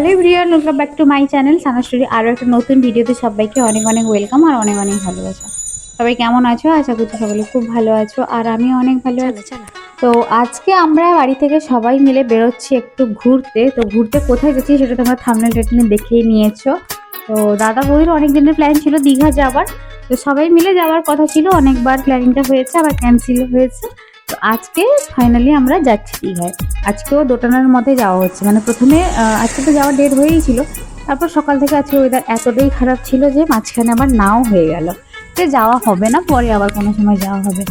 Hello everyone welcome back to my channel Sana story আরও একটা নতুন ভিডিওতে সবাইকে অনেক অনেক ওয়েলকাম আর অনেক অনেক ভালোবাসা। সবাই কেমন আছো? আশা করছি সকলে খুব ভালো আছো আর আমি অনেক ভালো আছি। তো আজকে আমরা বাড়ি থেকে সবাই মিলে বেরোচ্ছি একটু ঘুরতে। তো ঘুরতে কোথায় গেছি সেটা তোমরা থামনেল টেটনে দেখেই নিয়েছো। তো দাদা বৌদির অনেক দিনের প্ল্যান ছিল দীঘা যাওয়ার। তো সবাই মিলে যাওয়ার কথা ছিল অনেকবার প্ল্যানিংটা হয়েছে আবার ক্যান্সেল হয়েছে। তো আজকে ফাইনালি আমরা যাচ্ছি দীঘায়। আজকেও দোটানার মধ্যে যাওয়া হচ্ছে। মানে প্রথমে আজকে তো যাওয়ার ডেট হয়েই ছিল। তারপর সকাল থেকে আজকে ওয়েদার এতটাই খারাপ ছিল যে মাঝখানে আবার নাও হয়ে গেল। যে যাওয়া হবে না, পরে আবার কোনো সময় যাওয়া হবে।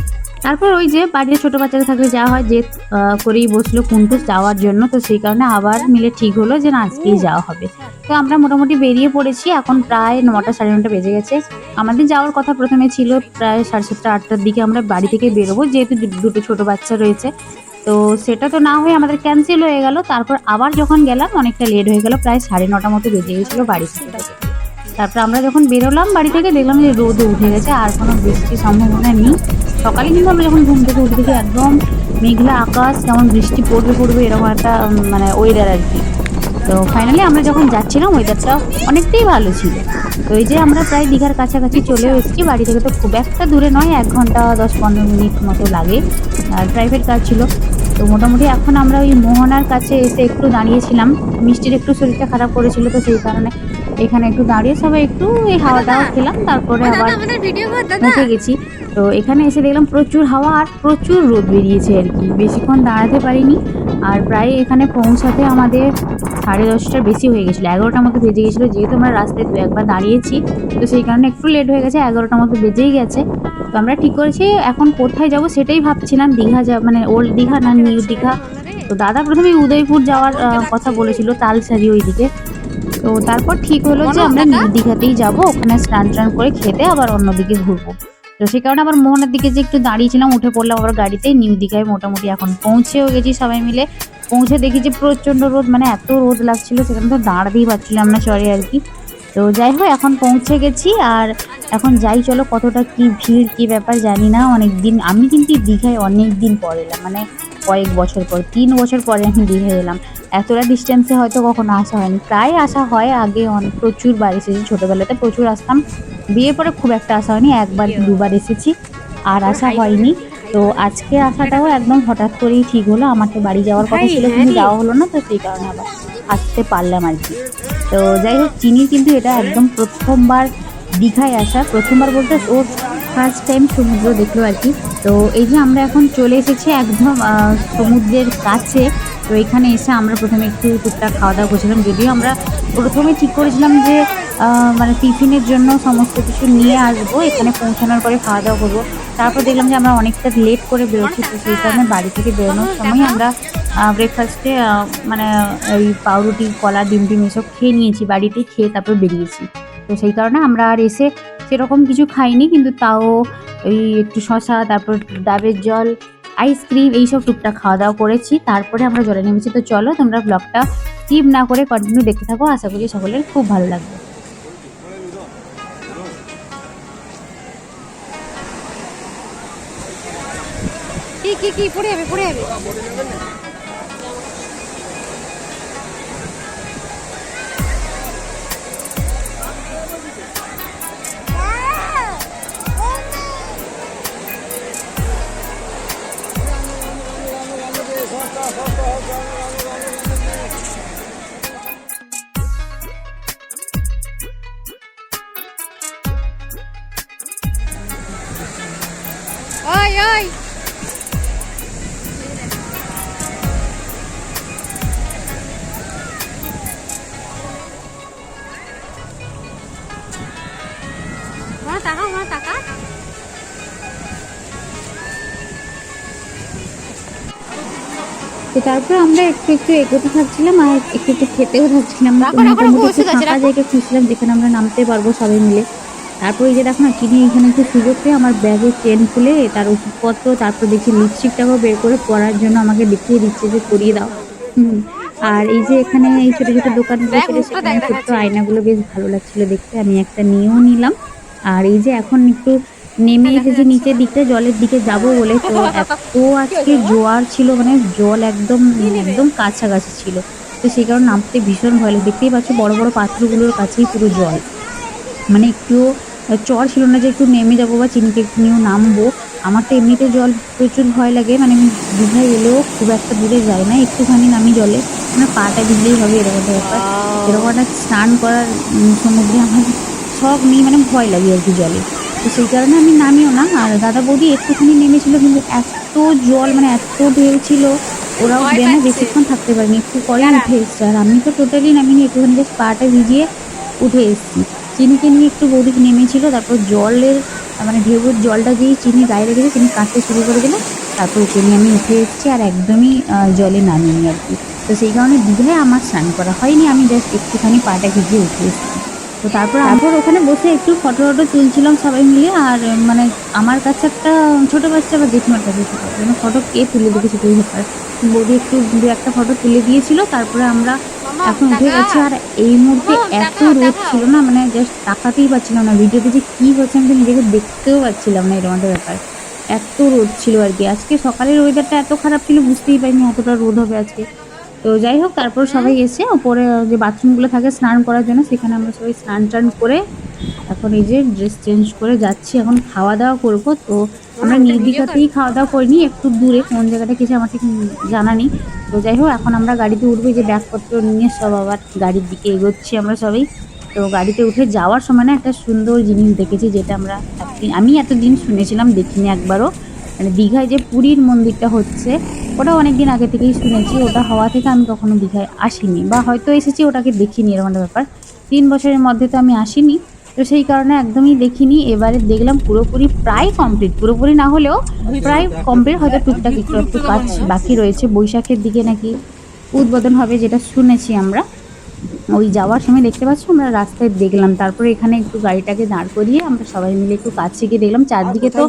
তারপর ওই যে বাড়ির ছোটো বাচ্চারা থাকলে যাওয়া হয়, যে করেই বসল কুন্টুস যাওয়ার জন্য। তো সেই কারণে আবার মিলে ঠিক হলো যে না, আজকেই যাওয়া হবে। তো আমরা মোটামুটি বেরিয়ে পড়েছি। এখন প্রায় নটা সাড়ে নটা বেজে গেছে। আমাদের যাওয়ার কথা প্রথমে ছিল প্রায় সাড়ে সাতটা, আটটার দিকে আমরা বাড়ি থেকে বেরোবো, যেহেতু দুটো ছোট বাচ্চা রয়েছে। তো সেটা তো না হয়ে আমাদের ক্যান্সেল হয়ে গেল। তারপর আবার যখন গেলাম, অনেকটা লেট হয়ে গেল, প্রায় সাড়ে নটা মতো বেজে গেছিল বাড়ি থেকে। তারপর আমরা যখন বেরোলাম বাড়ি থেকে, দেখলাম যে রোদ উঠে গেছে, আর কোনো বৃষ্টির সম্ভাবনা নেই। সকালে কিন্তু আমরা যখন ঘুম থেকে উঠে দেখি একদম মেঘলা আকাশ যেমন বৃষ্টি পড়বে পড়বে এরকম একটা মানে ওয়েদার আর কি। তো ফাইনালি আমরা যখন যাচ্ছিলাম ওয়েদারটা অনেকটাই ভালো ছিল। তো এই যে আমরা প্রায় দীঘার কাছাকাছি চলেও এসেছি, বাড়ি থেকে তো খুব একটা দূরে নয়, এক ঘণ্টা দশ পনেরো মিনিট মতো লাগে। আর প্রাইভেট কার ছিল। তো মোটামুটি এখন আমরা ওই মোহনার কাছে এসে একটু দাঁড়িয়েছিলাম। মিষ্টির একটু শরীরটা খারাপ করেছিল তো সেই কারণে এখানে একটু দাঁড়িয়ে সবাই একটু এই হাওয়া টাওয়া খেলাম তারপরে আবার উঠে গেছি। তো এখানে এসে দেখলাম প্রচুর হাওয়া আর প্রচুর রোদ বেরিয়েছে আর কি। বেশিক্ষণ দাঁড়াতে পারিনি। আর প্রায় এখানে পৌঁছাতে আমাদের সাড়ে দশটার বেশি হয়ে গেছিল। এগারোটার মতো বেজে গেছিল যেহেতু আমরা রাস্তায় দু একবার দাঁড়িয়েছি তো সেই কারণে একটু লেট হয়ে গেছে এগারোটার মতো বেজেই গেছে। তো আমরা ঠিক করেছি এখন কোথায় যাব সেটাই ভাবছিলাম দীঘা যা মানে ওল্ড দীঘা না নিউ দীঘা। তো দাদা প্রথমে উদয়পুর যাওয়ার কথা বলেছিল তালসারি ওইদিকে। তো তারপর ঠিক হলো যে আমরা নিউ দীঘাতেই যাব ওখানে স্নান টান করে খেতে আবার অন্যদিকে ঘুরবো। তো সেই কারণে আবার মোহনার দিকে যে একটু দাঁড়িয়েছিলাম উঠে পড়লাম আবার গাড়িতে নিউ দীঘায় মোটামুটি এখন পৌঁছেও গেছি সবাই মিলে। পৌঁছে দেখি যে প্রচণ্ড রোদ মানে এত রোদ লাগছিল সেখানে তো দাঁড়াতেই পারছিলাম না চরে আর কি। তো যাই হোক এখন পৌঁছে গেছি আর এখন যাই চলো কতটা কি ভিড় কি ব্যাপার জানি না। অনেক দিন আমি কিন্তু দীঘায় অনেক দিন পর এলাম মানে কয়েক বছর পর তিন বছর পরে আমি দীঘায় এলাম। এতটা ডিস্টেন্সে হয়তো কখনো আসা হয়নি প্রায় আসা হয় আগে অনেক প্রচুর বার এসেছি ছোটোবেলাতে প্রচুর আসতাম। বিয়ে পরে খুব একটা আসা হয়নি একবার দুবার এসেছি আর আসা হয়নি। তো আজকে আসাটাও একদম হঠাৎ করেই ঠিক হলো আমাকে বাড়ি যাওয়ার কথা ছিল কিন্তু যাওয়া হলো না তো সেই কারণে আবার আসতে পারলাম আর কি। তো যাই হোক চিনি কিন্তু এটা একদম প্রথমবার দীঘায় আসা, প্রথমবার বলতে ওর ফার্স্ট টাইম সমুদ্র দেখল আর কি। তো এই যে আমরা এখন চলে এসেছি একদম সমুদ্রের কাছে। তো এখানে এসে আমরা প্রথমে একটু টুকটাক খাওয়া দাওয়া করছিলাম। যদিও আমরা প্রথমে ঠিক করেছিলাম যে মানে টিফিনের জন্য সমস্ত কিছু নিয়ে আসব, এখানে পৌঁছানোর পরে খাওয়া দাওয়া করব। তারপর দেখলাম যে আমরা অনেকটা লেট করে বেরোচ্ছি, তো সেই কারণে বাড়ি থেকে বেরোনোর সময় আমরা ব্রেকফাস্টে মানে এই পাউরুটি, কলা, ডিম ডিম এসব খেয়ে নিয়েছি বাড়িতে খেয়ে তারপর বেরিয়েছি। তো সেই কারণে আমরা আর এসে সেরকম কিছু খাইনি, কিন্তু তাও এই একটু শশা তারপর ডাবের জল আইসক্রিম এইসব টুকটাক খাওয়া দাওয়া করেছি। তারপরে আমরা জলে নেমেছি। তো চলো, তোমরা ব্লগটা স্কিপ না করে কন্টিনিউ দেখতে থাকো। আশা করি সকলের খুব ভালো লাগবে। কি কি কি? পড়ে যাবে পড়ে যাবে। মা টাকা? মা তারপর আমরা একটু একটু এগোতে থাকছিলাম আর একটু একটু খেতেও থাকছিলাম। ফাঁকা। জায়গা খুঁজছিলাম যেখানে আমরা নামতে পারব সবাই মিলে। তারপর এই যে দেখো না কিনে এখানে একটু সুযোগ পেয়ে আমার ব্যাগে চেন খুলে তার ওষুধপত্র তারপর দেখছি লিপস্টিকটাকেও বের করে পরার জন্য আমাকে দেখিয়ে দিচ্ছে যে করিয়ে দাও। হুম। আর এই যে এখানে এই ছোট ছোট মুখটা ছোট্ট আয়নাগুলো বেশ ভালো লাগছিল দেখতে। আমি একটা নিয়েও নিলাম। আর এই যে এখন একটু নেমে এসেছি নিচের দিকটা জলের দিকে যাব বলে তো এত আজকে জোয়ার ছিল মানে জল একদম একদম কাছাকাছি ছিল। তো সেই কারণে নামতে ভীষণ ভয় লাগে। দেখতেই পাচ্ছ বড় বড় পাত্রগুলোর কাছেই পুরো জল। মানে একটু চর ছিল না যে একটু নেমে যাব বা চিনিকে একটু নিয়েও নামবো। আমার তো এমনিতে জল প্রচুর ভয় লাগে মানে আমি দীঘায় এলেও খুব একটা দূরে যাই না একটুখানি নামি জলে। মানে পাটা ভিজলেই হবে এরকম একটা ব্যাপার। এরকম একটা স্নান করার সমুদ্রে আমার শখ নেই মানে ভয় লাগে আর কি জলে। তো সেই কারণে আমি নামিও না। আর দাদা বৌদি একটুখানি নেমেছিল কিন্তু এত জল মানে এত ঢেউ ছিল ওরাও ভয় বেশিক্ষণ থাকতে পারেনি। একটু পরে উঠে এসছে। আর আমি তো টোটালি নামিনি একটুখানি জাস্ট পাটা ভিজিয়ে উঠে এসেছি। চিনিকে নিয়ে একটু বৌদি নেমেছিল তারপর জলের মানে ঢেউর জলটা যেই চিনি গায়ে লেগেছে চিনি কাটতে শুরু করে দিলে। তারপর ওকে নিয়ে আমি উঠে এসেছি আর একদমই জলে নামিনি আর কি। তো সেই কারণে দীঘায় আমার স্নান করা হয়নি আমি জাস্ট একটুখানি পাটা ভিজিয়ে উঠে এসেছি। তো তারপর তারপর ওখানে বসে একটু ফটো টটো তুলছিলাম সবাই মিলে আর মানে আমার কাছে একটা ছোট বাচ্চা বা জেঠিমার কাছে ছোট মানে ফটো কে তুলে দিবে সেটাই ব্যাপার। বৌদি একটু দু একটা ফটো তুলে দিয়েছিল তারপরে আমরা এখন উঠে গেছি আর এই মুহূর্তে এত রোদ ছিল না মানে জাস্ট তাকাতেই পাচ্ছিলাম না। ভিডিওতে যে কি হচ্ছে আমি নিজেকে দেখতেও পাচ্ছিলাম না এরকম একটা ব্যাপার। এত রোদ ছিল আর কি। আজকে সকালের ওয়েদারটা এত খারাপ ছিল বুঝতেই পারিনি এতটা রোদ হবে আজকে। তো যাই হোক তারপর সবাই এসে ওপরে যে বাথরুমগুলো থাকে স্নান করার জন্য সেখানে আমরা সবাই স্নান টান করে এখন এই যে ড্রেস চেঞ্জ করে যাচ্ছি এখন খাওয়া দাওয়া করব। তো আমরা নির্দিকাতেই খাওয়া দাওয়া করিনি একটু দূরে কোন জায়গাটা কিছু আমার ঠিক জানা নেই। তো যাই হোক এখন আমরা গাড়িতে উঠবো এই যে ব্যাগপত্র নিয়ে সব আবার গাড়ির দিকে এগোচ্ছি আমরা সবাই। তো গাড়িতে উঠে যাওয়ার সময় না একটা সুন্দর জিনিস দেখেছি যেটা আমরা আমি এতদিন শুনেছিলাম দেখিনি একবারও। মানে দীঘায় যে পুরীর মন্দিরটা হচ্ছে ওটা অনেক দিন আগে থেকেই শুনেছি ওটা হওয়া থেকে আমি কখনো দীঘায় আসিনি বা হয়তো এসেছি ওটাকে দেখিনি এরকম একটা ব্যাপার। তিন বছরের মধ্যে তো আমি আসিনি তো সেই কারণে একদমই দেখিনি। এবারে দেখলাম পুরোপুরি প্রায় কমপ্লিট পুরোপুরি না হলেও প্রায় কমপ্লিট হয়তো টুকটাক একটু একটু কাজ বাকি রয়েছে বৈশাখের দিকে নাকি উদ্বোধন হবে যেটা শুনেছি আমরা। ওই যাওয়ার সময় দেখতে পাচ্ছ? আমরা রাস্তায় দেখলাম। তারপরে এখানে একটু গাড়িটাকে দাঁড় করিয়ে আমরা সবাই মিলে একটু কাছে গিয়ে দেখলাম। চারদিকে তো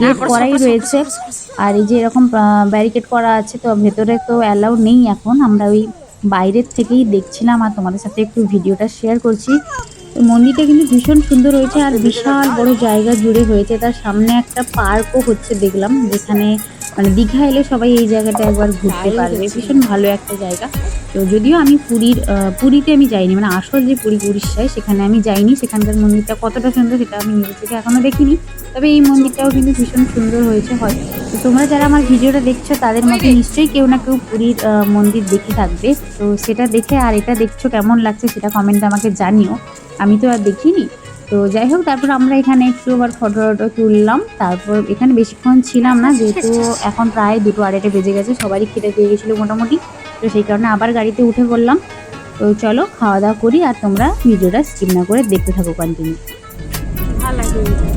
গেট করাই রয়েছে। আর এই যে এরকম ব্যারিকেড করা আছে তো ভেতরে তো অ্যালাউ নেই এখন। আমরা ওই বাইরের থেকেই দেখছিলাম আর তোমাদের সাথে একটু ভিডিওটা শেয়ার করছি। তো মন্দিরটা কিন্তু ভীষণ সুন্দর হয়েছে আর বিশাল বড় জায়গা জুড়ে হয়েছে। তার সামনে একটা পার্কও হচ্ছে দেখলাম যেখানে মানে দীঘা এলে সবাই এই জায়গাটা একবার ঘুরতে পারবে। ভীষণ ভালো একটা জায়গা। তো যদিও আমি পুরীর পুরীতে আমি যাইনি মানে আসল যে পুরী উড়িষ্যায় সেখানে আমি যাইনি সেখানকার মন্দিরটা কতটা সুন্দর সেটা আমি নিজে থেকে এখনও দেখিনি তবে এই মন্দিরটাও কিন্তু ভীষণ সুন্দর হয়েছে হয়। তো তোমরা যারা আমার ভিডিওটা দেখছ তাদের মধ্যে নিশ্চয়ই কেউ না কেউ পুরীর মন্দির দেখে থাকবে। তো সেটা দেখে আর এটা দেখছ কেমন লাগছে সেটা কমেন্টে আমাকে জানিও। আমি তো আর দেখিনি। তো যাই হোক তারপর আমরা এখানে একটু আবার ফটো টটো তুললাম। তারপর এখানে বেশিক্ষণ ছিলাম না যেহেতু এখন প্রায় দুটো আড়াইটে বেজে গেছে সবারই খেতে দিয়ে গেছিল মোটামুটি। তো সেই কারণে আবার গাড়িতে উঠে পড়লাম। তো চলো, খাওয়া দাওয়া করি আর তোমরা ভিডিওটা স্কিপ না করে দেখতে থাকো কন্টিনিউ ভালো লাগে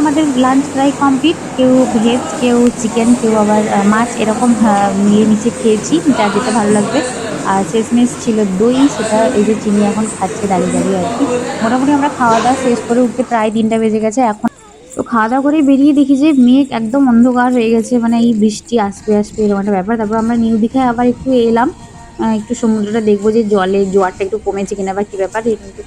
আমাদের লাঞ্চ প্রায় কমপ্লিট কেউ ভেজ কেউ চিকেন কেউ আবার মাছ, এরকম মিলিয়ে মিশে খেয়েছি, যা যেটা ভালো লাগবে। আর শেষমেশ ছিল দই, সেটা এই যে চিনি এখন খাচ্ছে দাঁড়িয়ে দাঁড়িয়ে আর কি। মোটামুটি আমরা খাওয়া দাওয়া শেষ করে উঠতে প্রায় তিনটা বেজে গেছে, এখন তো খাওয়া দাওয়া করে বেরিয়ে দেখি যে মেঘ একদম অন্ধকার হয়ে গেছে মানে এই বৃষ্টি আসবে আসবে, এরকম একটা ব্যাপার। তারপর আমরা নিউ দীঘায় আবার একটু এলাম একটু সমুদ্রটা দেখব যে জলে, জোয়ারটা একটু কমেছে কিনা বা কী ব্যাপার কিন্তু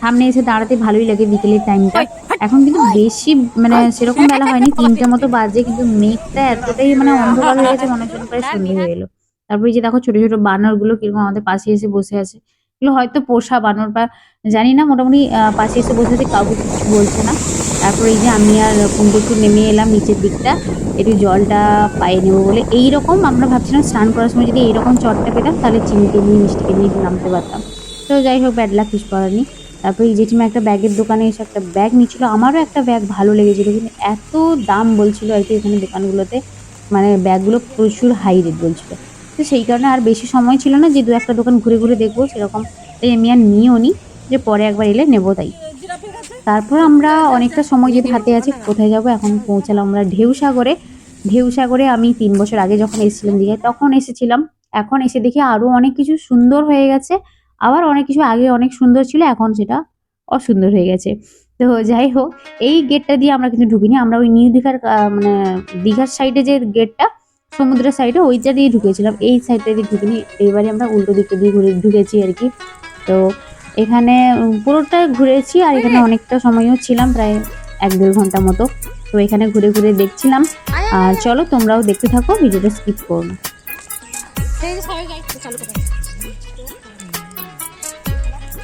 সামনে এসে দাঁড়াতে ভালোই লাগে বিকেলের টাইমটা এখন কিন্তু বেশি মানে সেরকম বেলা হয়নি তিনটে মতো বাজে কিন্তু মেঘটা এতটাই মানে অন্ধকার হয়ে গেছে মনে হচ্ছে প্রায় সন্ধে হয়ে। এলো তারপরে যে দেখো ছোট ছোট বানরগুলো কীরকম আমাদের পাশে এসে বসে আছে। এগুলো হয়তো পোষা বানর বা জানি না মোটামুটি আহ, পাশে এসে বসে আছে কাউকে কিছু বলছে না। তারপরে এই যে আমি আর কুন্ডু একটু নেমে এলাম নিচের দিকটা একটু জলটা পায়ে নেব বলে। এইরকম আমরা ভাবছিলাম স্নান করার সময় যদি এইরকম চটটা পেতাম তাহলে চিনিকে নিয়ে মিষ্টিকে নিয়ে নামতে পারতাম। তো যাই হোক ব্যাড লাক কিছু করার নেই। তারপরে জেঠিমা একটা ব্যাগের দোকানে এসে একটা ব্যাগ নিচ্ছিল আমারও একটা ব্যাগ ভালো লেগেছিল, কিন্তু এত দাম বলছিল আর কি এখানে দোকানগুলোতে। মানে ব্যাগগুলো প্রচুর হাই রেট বলছিল। তো সেই কারণে আর বেশি সময় ছিল না যে দু একটা দোকান ঘুরে ঘুরে দেখব, সেরকম তাই আমি আর নিয়েও নি, যে পরে একবার এলে নেব তাই। তারপর আমরা অনেকটা সময় যেহেতু হাতে আছে, কোথায় যাব? এখন পৌঁছালাম আমরা ঢেউ সাগরে ঢেউ সাগরে আমি তিন বছর আগে যখন এসেছিলাম দীঘায়, তখন এসেছিলাম। এখন এসে দেখি আরও অনেক কিছু সুন্দর হয়ে গেছে। আবার অনেক কিছু আগে অনেক সুন্দর ছিল, এখন সেটা অসুন্দর হয়ে গেছে। তো যাই হোক, এই গেটটা দিয়ে আমরা কিন্তু ঢুকিনি। আমরা ওই নিউ দীঘার মানে দীঘার সাইডে যে গেটটা সমুদ্রের সাইডে ওইটা দিয়ে ঢুকেছিলাম। এই সাইডটা দিয়ে ঢুকিনি এইবারে আমরা উল্টো দিকটা দিয়ে ঘুরে ঢুকেছি আর কি। তো এখানে পুরোটা ঘুরেছি আর এখানে অনেকটা সময়ও ছিলাম, প্রায় এক দেড় ঘণ্টা মতো। তো এখানে ঘুরে ঘুরে দেখছিলাম। আর চলো তোমরাও দেখতে থাকো, ভিডিওটা স্কিপ করো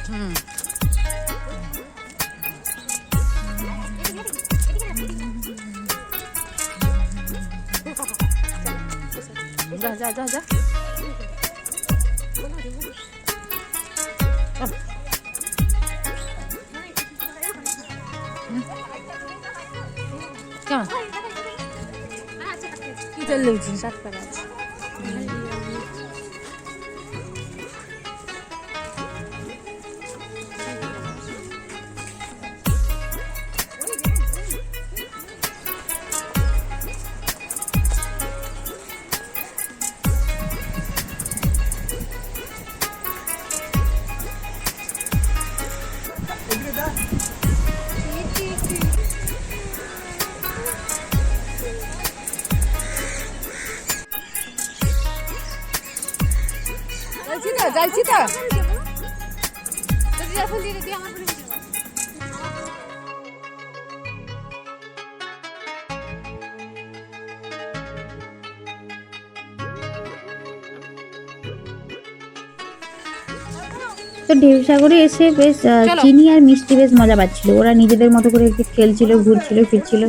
না সেই যে সবাই যাই তো চালু করে হুম যা যা যা যা কেমন কি তেল লেগেছিস যাইছি তো। যদি দিই আমার তো ঢেউসাগরে এসে বেশ চিনি আর মিষ্টি বেশ মজা পাচ্ছিল। ওরা নিজেদের মতো করে একটু খেলছিল ঘুরছিল ফিরছিল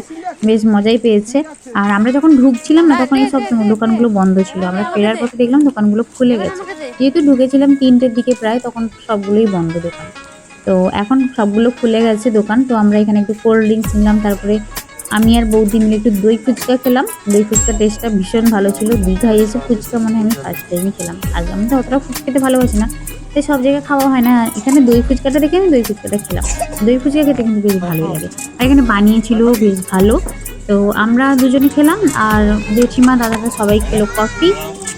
বেশ মজাই পেয়েছে। আর আমরা যখন ঢুকছিলাম না তখন সব দোকানগুলো বন্ধ ছিল। আমরা ফেরার পথে দেখলাম দোকানগুলো খুলে গেছে। যেহেতু ঢুকেছিলাম তিনটের দিকে প্রায় তখন সবগুলোই বন্ধ দোকান। তো এখন সবগুলো খুলে গেছে দোকান। তো আমরা এখানে একটু কোল্ড ড্রিঙ্কস নিলাম তারপরে আমি আর বৌদি মিলে একটু দই ফুচকা খেলাম। দই ফুচকা টেস্টটা ভীষণ ভালো ছিল। দীঘায় এসে ফুচকা মানে আমি ফার্স্ট টাইমই খেলাম। আর আমি তো অতটা ফুচকা খেতে ভালোবাসি না। তাই সব জায়গায় খাওয়া হয় না। এখানে দই ফুচকাটা দেখে আমি দই ফুচকাটা খেলাম। দই ফুচকা খেতে কিন্তু বেশ ভালোই লাগে। আর এখানে বানিয়েছিল বেশ ভালো। তো আমরা দুজনে খেলাম আর জেঠিমা দাদাটা সবাই খেলো কফি।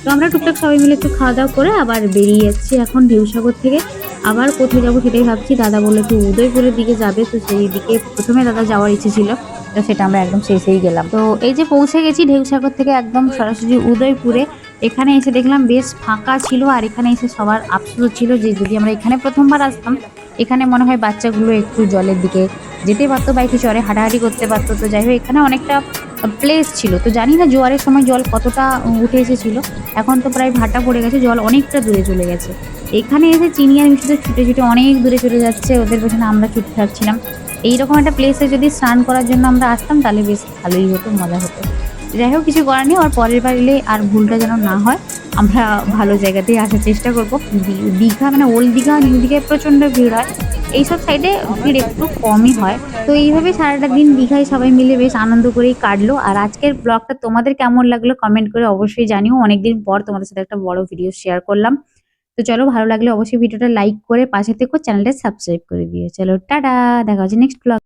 তো আমরা টুকটাক সবাই মিলে একটু খাওয়া দাওয়া করে আবার বেরিয়ে যাচ্ছি এখন ঢেউসাগর থেকে। আবার কোথায় যাব সেটাই ভাবছি। দাদা বলল একটু উদয়পুরের দিকে যাবে। তো সেই দিকে প্রথমে দাদা যাওয়ার ইচ্ছে ছিল। তো সেটা আমরা একদম শেষেই গেলাম। তো এই যে পৌঁছে গেছি ঢেউসাগর থেকে একদম সরাসরি উদয়পুরে। এখানে এসে দেখলাম বেশ ফাঁকা ছিল আর এখানে এসে সবার আফসোস ছিল যে যদি আমরা এখানে প্রথমবার আসতাম, এখানে মনে হয় বাচ্চাগুলো একটু জলের দিকে যেতে পারতো বাইকে চড়ে হাঁটাহাঁটি করতে পারতো। তো যাই হোক, এখানে অনেকটা প্লেস ছিল। তো জানি না জোয়ারের সময় জল কতটা উঠে এসেছিল। এখন তো প্রায় ভাটা পড়ে গেছে, জল অনেকটা দূরে চলে গেছে। এখানে এসে চিনি আর মিষ্টিতে ছুটে ছুটে অনেক দূরে চলে যাচ্ছে, ওদের পেছনে আমরা ছুটে থাকছিলাম। এইরকম একটা প্লেসে যদি স্নান করার জন্য আমরা আসতাম, তাহলে বেশ ভালোই হতো, মজা হতো। যাই হোক, কিছু করার নেই। আর পরের বার এলে আর ভুলটা যেন না হয়, আমরা ভালো জায়গাতেই আসার চেষ্টা করব। দীঘা মানে ওল্ড দীঘা, নিউ দীঘায় প্রচণ্ড ভিড় হয়। এইসব সাইডে ভিড় একটু কমই হয়। তো এইভাবে সারাটা দিন দীঘায় সবাই মিলে বেশ আনন্দ করেই কাটলো। আর আজকের ব্লগটা তোমাদের কেমন লাগল কমেন্ট করে অবশ্যই জানিও। অনেকদিন পর তোমাদের সাথে একটা বড় ভিডিও শেয়ার করলাম। তো চলো, ভালো লাগলে অবশ্যই ভিডিওটা লাইক করে পাশে থেকো চ্যানেলটা সাবস্ক্রাইব করে দিও। চলো, টাটা, দেখা হচ্ছে নেক্সট ব্লগ